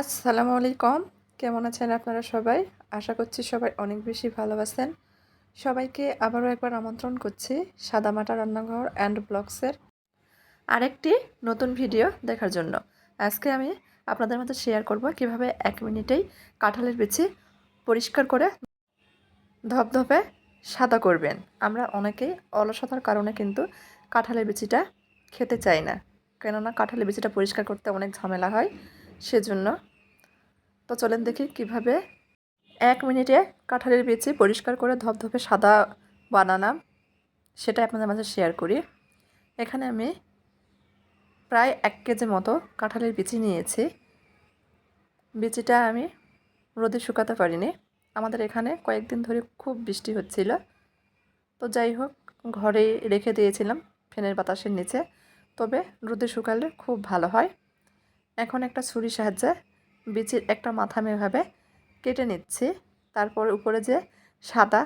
আসসালামু আলাইকুম। কেমন আছেন আপনারা সবাই? আশা করছি সবাই অনেক বেশি ভালো আছেন। সবাইকে আবারও একবার আমন্ত্রণ করছি সাদামাটা রান্নাঘর অ্যান্ড ব্লগসের আরেকটি নতুন ভিডিও দেখার জন্য। আজকে আমি আপনাদের মধ্যে শেয়ার করব কীভাবে এক মিনিটেই কাঁঠালের বিচি পরিষ্কার করে ধপধপে সাদা করবেন। আমরা অনেকেই অলসতার কারণে কিন্তু কাঁঠালের বিচিটা খেতে চাই না। কেননা কাঁঠালের বিচিটা পরিষ্কার করতে অনেক ঝামেলা হয়। সেজন্য। তো চলেন দেখি কীভাবে এক মিনিটে কাঁঠালের বিচি পরিষ্কার করে ধপধপে সাদা বানালাম। সেটা আপনাদের মাঝে শেয়ার করি। এখানে আমি প্রায় এক কেজি মতো কাঁঠালের বিচি নিয়েছি। বিচিটা আমি রোদে শুকাতে পারিনি। আমাদের এখানে কয়েকদিন ধরে খুব বৃষ্টি হচ্ছিল। তো যাই হোক ঘরে রেখে দিয়েছিলাম ফ্যানের বাতাসের নিচে। তবে রোদে শুকালে খুব ভালো হয়। এখন একটা ছুরি সাহায্যে বিচির একটা মাথা আমি এভাবে কেটে নিচ্ছি। তারপর উপরে যে সাদা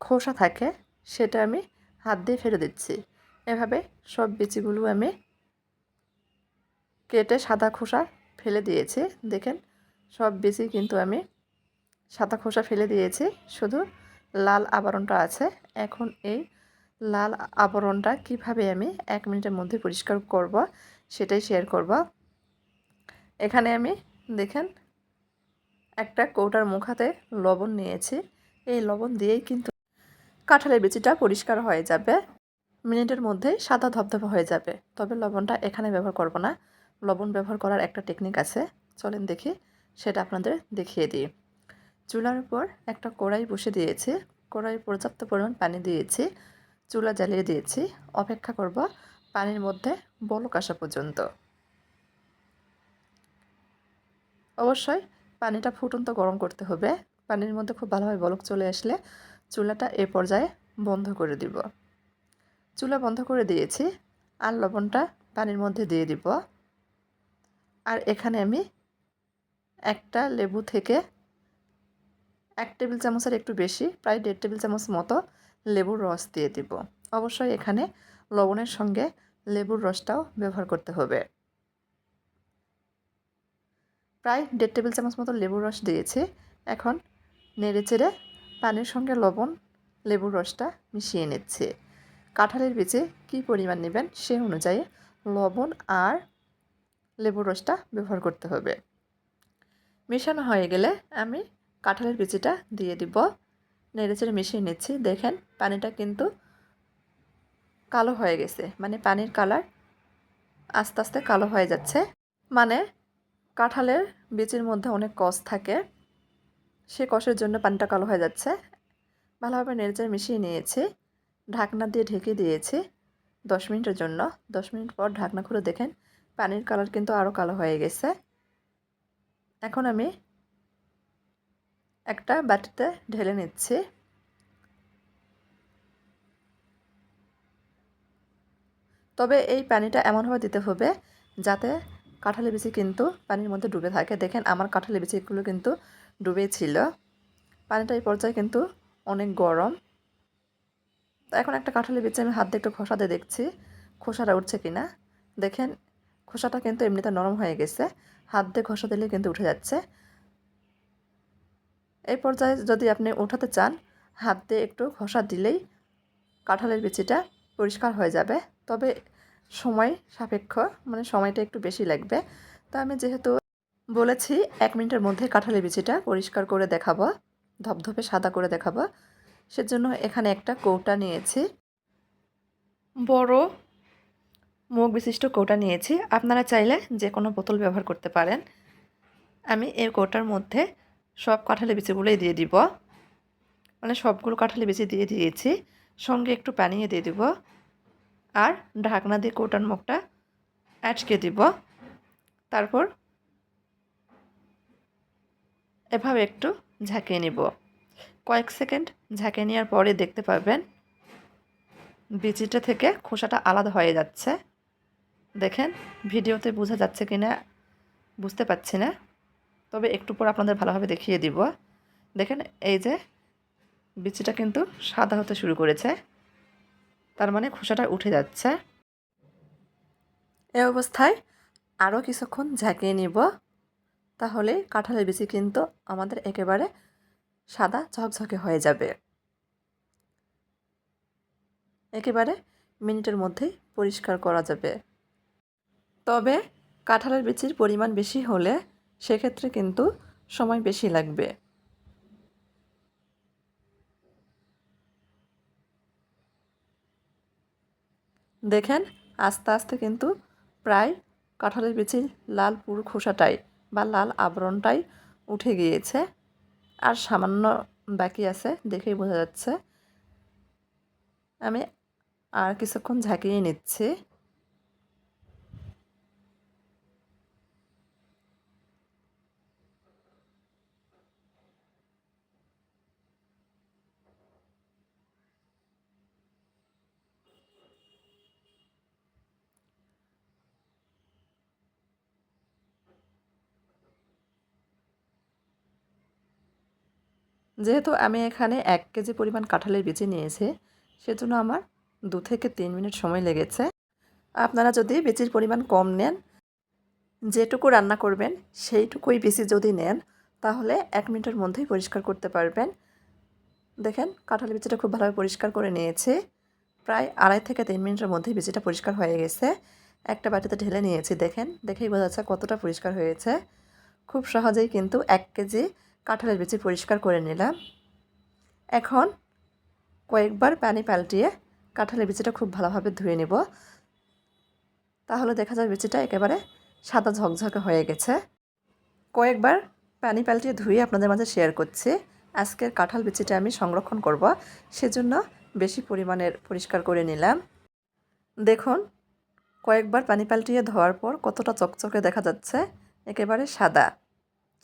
খোসা থাকে, সেটা আমি হাত দিয়ে ফেলে দিচ্ছি। এভাবে সব বিচিগুলো আমি কেটে সাদা খোসা ফেলে দিয়েছি। দেখেন, সব বিচি কিন্তু আমি সাদা খোসা ফেলে দিয়েছি। শুধু লাল আবরণটা আছে। এখন এই লাল আবরণটা কীভাবে আমি এক মিনিটের মধ্যে পরিষ্কার করব সেটাই শেয়ার করব। এখানে আমি দেখেন, একটা কৌটার মুখাতে লবণ নিয়েছি। এই লবণ দিয়েই কিন্তু কাঁঠালের বিচিটা পরিষ্কার হয়ে যাবে। মিনিটের মধ্যে সাদা ধপধপে হয়ে যাবে। তবে লবণটা এখানে ব্যবহার করব না। লবণ ব্যবহার করার একটা টেকনিক আছে। চলেন দেখি, সেটা আপনাদের দেখিয়ে দিই। চুলার উপর একটা কড়াই বসে দিয়েছি। কড়াই পর্যাপ্ত পরিমাণ পানি দিয়েছি। চুলা জ্বালিয়ে দিয়েছি। অপেক্ষা করব পানির মধ্যে বলক আসা পর্যন্ত। অবশ্যই পানিটা ফুটন্ত গরম করতে হবে। পানির মধ্যে খুব ভালোভাবে বলক চলে আসলে চুলাটা এ পর্যায়ে বন্ধ করে দিব। চুলা বন্ধ করে দিয়েছি। আর লবণটা পানির মধ্যে দিয়ে দিব। আর এখানে আমি একটা লেবু থেকে এক টেবিল চামচের একটু বেশি, প্রায় দেড় টেবিল চামচ মতো লেবুর রস দিয়ে দিব। অবশ্যই এখানে লবণের সঙ্গে লেবুর রসটাও ব্যবহার করতে হবে। প্রায় দেড় টেবিল চামচ মতো লেবুর রস দিয়েছি। এখন নেড়ে চেড়ে পানির সঙ্গে লবণ লেবুর রসটা মিশিয়ে নিচ্ছে। কাঁঠালের বীজে কী পরিমাণ নেবেন সে অনুযায়ী লবণ আর লেবুর রসটা ব্যবহার করতে হবে। মেশানো হয়ে গেলে আমি কাঁঠালের বিচিটা দিয়ে দিব। নেড়ে চেড়ে মিশিয়ে নিচ্ছি। দেখেন পানিটা কিন্তু কালো হয়ে গেছে মানে পানির কালার আস্তে আস্তে কালো হয়ে যাচ্ছে। মানে কাঁঠালের বীজের মধ্যে অনেক কষ থাকে, সে কষের জন্য পানিটা কালো হয়ে যাচ্ছে। ভালোভাবে নেড়েচেড়ে মিশিয়ে নিয়েছি, ঢাকনা দিয়ে ঢেকে দিয়েছি দশ মিনিটের জন্য। দশ মিনিট পর ঢাকনা খুলে দেখেন পানির কালার কিন্তু আরও কালো হয়ে গেছে। এখন আমি একটা বাটিতে ঢেলে নিচ্ছি। তবে এই পানিটা এমনভাবে দিতে হবে যাতে কাঁঠালি বিচি কিন্তু পানির মধ্যে ডুবে থাকে। দেখেন, আমার কাঁঠালি বিচিগুলো কিন্তু ডুবে ছিল পানিটা এই পর্যায়ে কিন্তু অনেক গরম। এখন একটা কাঁঠালি বিচি আমি হাত দিয়ে একটু খোসা দিয়ে দেখছি, খোসাটা উঠছে কি না দেখেন, খোসাটা কিন্তু এমনিতে নরম হয়ে গেছে। হাত দিয়ে ঘষা দিলে কিন্তু উঠে যাচ্ছে। এই পর্যায়ে যদি আপনি উঠাতে চান, হাত দিয়ে একটু ঘষা দিলেই কাঁঠালের বিচিটা পরিষ্কার হয়ে যাবে। তবে সময় সাপেক্ষ মানে সময়টা একটু বেশি লাগবে। তো আমি যেহেতু বলেছি, এক মিনিটের মধ্যে কাঁঠালের বিচিটা পরিষ্কার করে দেখাবো, ধপধপে সাদা করে দেখাবো। সেজন্য এখানে একটা কৌটা নিয়েছি। বড় মুখ বিশিষ্ট কৌটা নিয়েছি। আপনারা চাইলে যে কোনো বোতল ব্যবহার করতে পারেন। আমি এই কৌটার মধ্যে সব কাঁঠালি বিচিগুলোই দিয়ে দিব। মানে সবগুলো কাঁঠালি বিচি দিয়ে দিয়েছি। সঙ্গে একটু পানিয়ে দিয়ে দিব। আর ঢাকনা দিয়ে কৌটার মুখটা আটকে দিব। তারপর এভাবে একটু ঝাঁকিয়ে নিব। কয়েক সেকেন্ড ঝাঁকিয়ে নেওয়ার পরে দেখতে পাবেন বিচিটা থেকে খোসাটা আলাদা হয়ে যাচ্ছে। দেখেন, ভিডিওতে বোঝা যাচ্ছে কি না বুঝতে পারছি না। তবে একটু পর আপনাদের ভালোভাবে দেখিয়ে দিব। দেখেন, এই যে বিচিটা কিন্তু সাদা হতে শুরু করেছে। তার মানে খোসাটা উঠে যাচ্ছে। এ অবস্থায় আরও কিছুক্ষণ ঝাঁকিয়ে নিব। তাহলে কাঁঠালের বিচি কিন্তু আমাদের একেবারে সাদা ঝকঝকে হয়ে যাবে। একেবারে মিনিটের মধ্যেই পরিষ্কার করা যাবে। তবে কাঁঠালের বিচির পরিমাণ বেশি হলে সেক্ষেত্রে কিন্তু সময় বেশি লাগবে। দেখেন, আস্তে আস্তে কিন্তু প্রায় কাঁঠালের বিচির লাল পুরো খোসাটাই বা লাল আবরণটাই উঠে গিয়েছে। আর সামান্য বাকি আছে দেখেই বোঝা যাচ্ছে। আমি আর কিছুক্ষণ ঝাঁকিয়ে নিচ্ছি। যেহেতু আমি এখানে এক কেজি পরিমাণ কাঁঠালের বিচি নিয়েছি, সেজন্য আমার দু থেকে তিন মিনিট সময় লেগেছে। আপনারা যদি বিচির পরিমাণ কম নেন, যেটুকু রান্না করবেন, সেইটুকুই বিচি যদি নেন, তাহলে এক মিনিটের মধ্যেই পরিষ্কার করতে পারবেন। দেখেন কাঁঠালের বিচিটা খুব ভালোভাবে পরিষ্কার করে নিয়েছি। প্রায় আড়াই থেকে তিন মিনিটের মধ্যেই বিচিটা পরিষ্কার হয়ে গেছে। একটা বাটিতে ঢেলে নিয়েছি, দেখেন, দেখেই বোঝা যাচ্ছে কতটা পরিষ্কার হয়েছে। খুব সহজেই কিন্তু এক কেজি কাঁঠালের বিচি পরিষ্কার করে নিলাম। এখন কয়েকবার পানি পাল্টিয়ে কাঁঠালের বিচিটা খুব ভালোভাবে ধুয়ে নেব। তাহলে দেখা যায় বিচিটা একেবারে সাদা ঝকঝকে হয়ে গেছে। কয়েকবার পানি পাল্টিয়ে ধুয়ে আপনাদের মাঝে শেয়ার করছি। আজকের কাঁঠাল বিচিটা আমি সংরক্ষণ করব। সেজন্য বেশি পরিমাণের পরিষ্কার করে নিলাম। দেখুন, কয়েকবার পানি পাল্টিয়ে ধোয়ার পর কতটা চকচকে দেখা যাচ্ছে। একেবারে সাদা।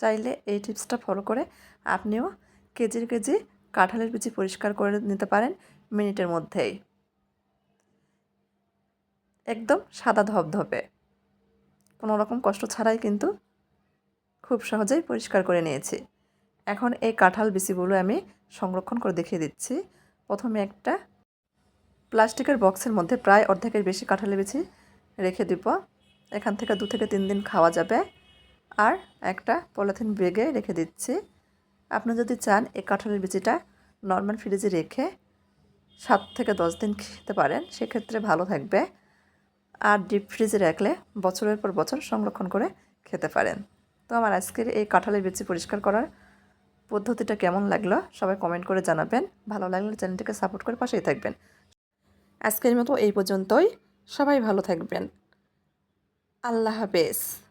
চাইলে এই টিপসটা ফলো করে আপনিও কেজির কেজি কাঁঠালের বিচি পরিষ্কার করে নিতে পারেন মিনিটের মধ্যেই। একদম সাদা ধপধপে কোনো রকম কষ্ট ছাড়াই কিন্তু খুব সহজেই পরিষ্কার করে নিয়েছি। এখন এই কাঁঠাল বিচিগুলো আমি সংরক্ষণ করে দেখিয়ে দিচ্ছি। প্রথমে একটা প্লাস্টিকের বক্সের মধ্যে প্রায় অর্ধেকের বেশি কাঁঠালের বিচি রেখে দিব। এখান থেকে দু থেকে তিন দিন খাওয়া যাবে। আর একটা পলিথিন ব্যাগে রেখে দিচ্ছি। আপনি যদি চান এই কাঁঠালের বিচিটা নর্মাল ফ্রিজে রেখে সাত থেকে দশ দিন খেতে পারেন, সেক্ষেত্রে ভালো থাকবে। আর ডিপ ফ্রিজে রাখলে বছরের পর বছর সংরক্ষণ করে খেতে পারেন। তো আমার আজকের এই কাঁঠালের বিচি পরিষ্কার করার পদ্ধতিটা কেমন লাগল সবাই কমেন্ট করে জানাবেন। ভালো লাগলে চ্যানেলটিকে সাপোর্ট করে পাশেই থাকবেন। আজকের মতো এই পর্যন্তই। সবাই ভালো থাকবেন। আল্লাহ হাফেজ।